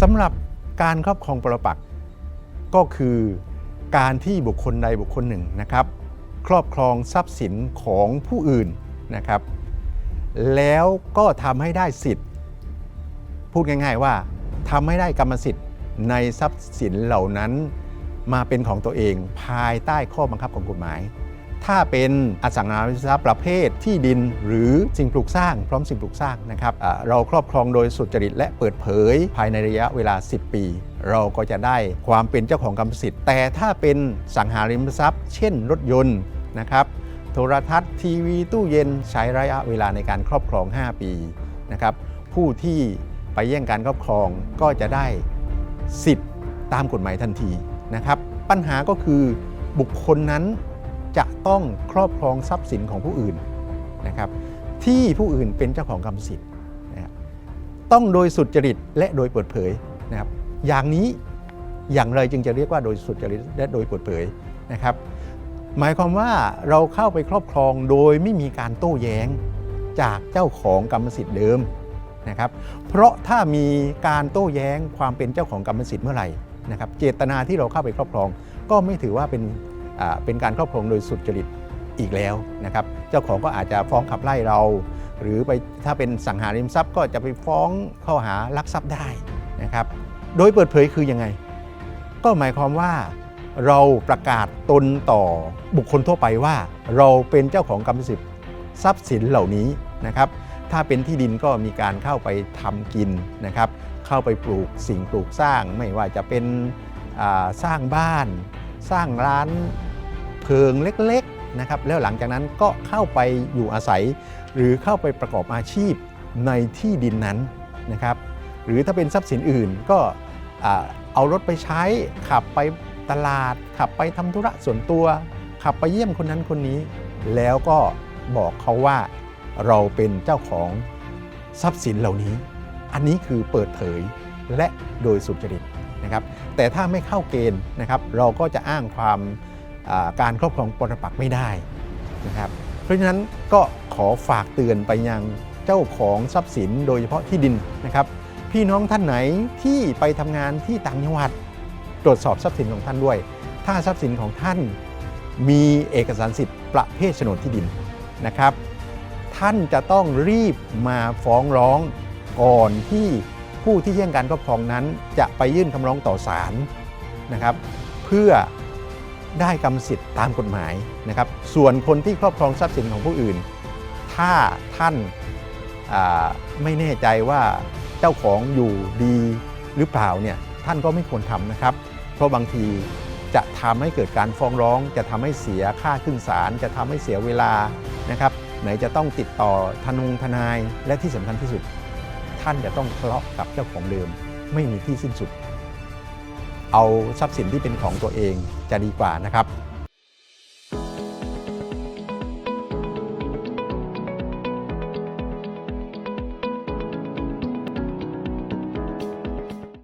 สำหรับการครอบครองปรปักษ์ก็คือการที่บุคคลใดบุคคลหนึ่งนะครับ ครอบครองทรัพย์สินของผู้อื่นนะครับ แล้วก็ทำให้ได้สิทธิ์ พูดง่ายๆว่าทำให้ได้กรรมสิทธิ์ในทรัพย์สินเหล่านั้น มาเป็นของตัวเองภายใต้ข้อบังคับของกฎหมาย ถ้าเป็นอสังหาริมทรัพย์ประเภทที่ดินหรือสิ่งปลูกสร้าง พร้อมสิ่งปลูกสร้างนะครับเราครอบครองโดยสุจริตและเปิดเผย ภายในระยะเวลา 10 ปี เราก็จะได้ความเป็นเจ้าของกรรมสิทธิ์ แต่ถ้าเป็นสังหาริมทรัพย์ เช่น รถยนต์นะครับโทรทัศน์ทีวีตู้เย็นใช้ระยะเวลาในการครอบครอง 5 ปีนะครับผู้ที่ไปแย่งการครอบครองก็จะได้สิทธิ์ตามกฎหมายทันทีนะครับ ปัญหาก็คือบุคคลนั้น จะต้องครอบครองทรัพย์สินของผู้อื่นนะครับที่ผู้อื่นเป็นเจ้าของกรรมสิทธิ์นะครับต้องโดยสุจริตและโดยเปิดเผยนะครับอย่างนี้อย่างไรจึงจะเรียกว่าโดยสุจริตและโดยเปิดเผยนะครับ หมายความว่าเราเข้าไปครอบครองโดยไม่มีการโต้แย้งจากเจ้าของกรรมสิทธิ์เดิมนะครับเพราะถ้ามีการโต้แย้งความเป็นเจ้าของกรรมสิทธิ์เมื่อไหร่นะครับเจตนาที่เราเข้าไปครอบครอง ก็ไม่ถือว่าเป็น เป็นการครอบครองโดยสุจริตอีกแล้วนะครับ เจ้าของก็อาจจะฟ้องขับไล่เรา หรือไปถ้าเป็นสังหาริมทรัพย์ก็จะไปฟ้องข้อหารักทรัพย์ได้นะครับ โดยเปิดเผยคือยังไง ก็หมายความว่าเราประกาศตนต่อบุคคลทั่วไปว่า เราเป็นเจ้าของกรรมสิทธิ์ทรัพย์สินเหล่านี้นะครับ ถ้าเป็นที่ดินก็มีการเข้าไปทำกินนะครับ เข้าไปปลูกสิ่งปลูกสร้าง ไม่ว่าจะเป็นสร้างบ้าน สร้างร้าน พิงเล็กๆนะครับแล้วหลังจากนั้นก็เข้าไปอยู่อาศัย หรือเข้าไปประกอบอาชีพในที่ดินนั้นนะครับหรือถ้าเป็นทรัพย์สินอื่นก็เอารถไปใช้ขับไปตลาด ขับไปทำธุระส่วนตัว ขับไปเยี่ยมคนนั้นคนนี้ แล้วก็บอกเขาว่าเราเป็นเจ้าของทรัพย์สินเหล่านี้ อันนี้คือเปิดเผยและโดยสุจริตนะครับแต่ถ้าไม่เข้าเกณฑ์นะครับเราก็จะอ้างความ การครอบครองปรปักษ์ไม่ได้นะครับเพราะฉะนั้นก็ขอฝากเตือนไปยังเจ้าของทรัพย์สินโดยเฉพาะที่ดินนะครับ พี่น้องท่านไหนที่ไปทำงานที่ต่างจังหวัดตรวจสอบทรัพย์สินของท่านด้วย ถ้าทรัพย์สินของท่านมีเอกสารสิทธิ์ประเภทโฉนดที่ดินนะครับ ท่านจะต้องรีบมาฟ้องร้องก่อนที่ผู้ที่แย่งการครอบครองนั้น จะไปยื่นคำร้องต่อศาลนะครับ เพื่อ ได้กรรมสิทธิ์ตามกฎหมายนะครับ ส่วนคนที่ครอบครองทรัพย์สินของผู้อื่น ถ้าท่านไม่แน่ใจว่าเจ้าของอยู่ดีหรือเปล่าเนี่ยท่านก็ไม่ควรทำนะครับ เพราะบางทีจะทำให้เกิดการฟ้องร้อง จะทำให้เสียค่าขึ้นศาลจะทำให้เสียเวลานะครับ ไหนจะต้องติดต่อทนงทนายและที่สำคัญที่สุด ท่านจะต้องทะเลาะกับเจ้าของเดิม ไม่มีที่สิ้นสุด เอาทรัพย์สินที่เป็นของตัวเองจะดีกว่านะครับ